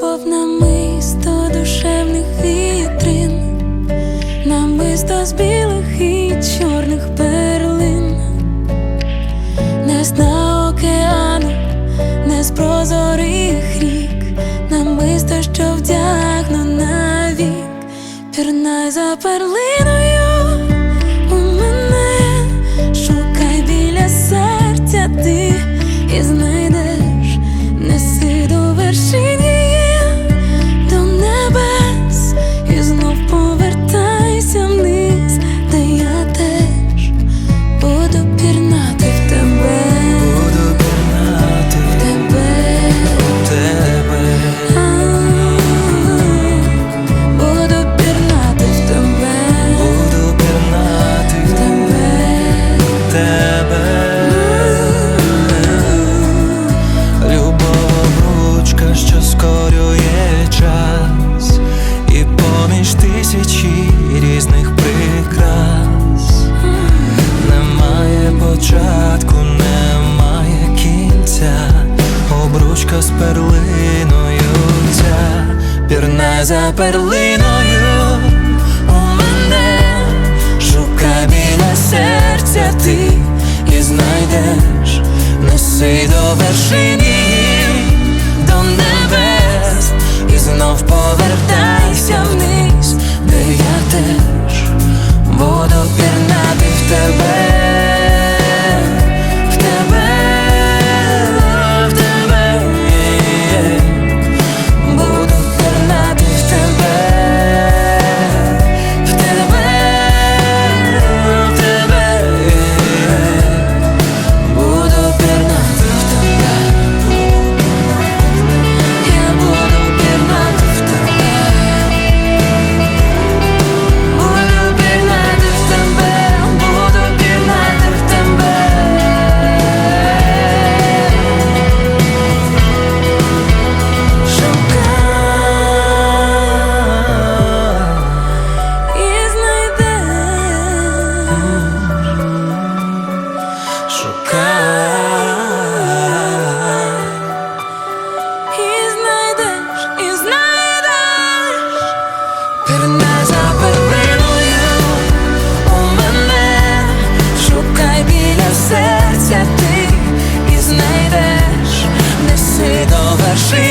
Любов намисто душевних вітрин, намисто з білих і чорних перлин, не з дна океану, не з прозорих рік, намисто, що вдягну навік, пірнай за перлиною у мене, шукай біля серця ти і знайдеш, неси до вершин обручка з перлиною ця, пірна за перлиною. У мене, шукай біля серця ти і знайдеш, неси до вершини, see.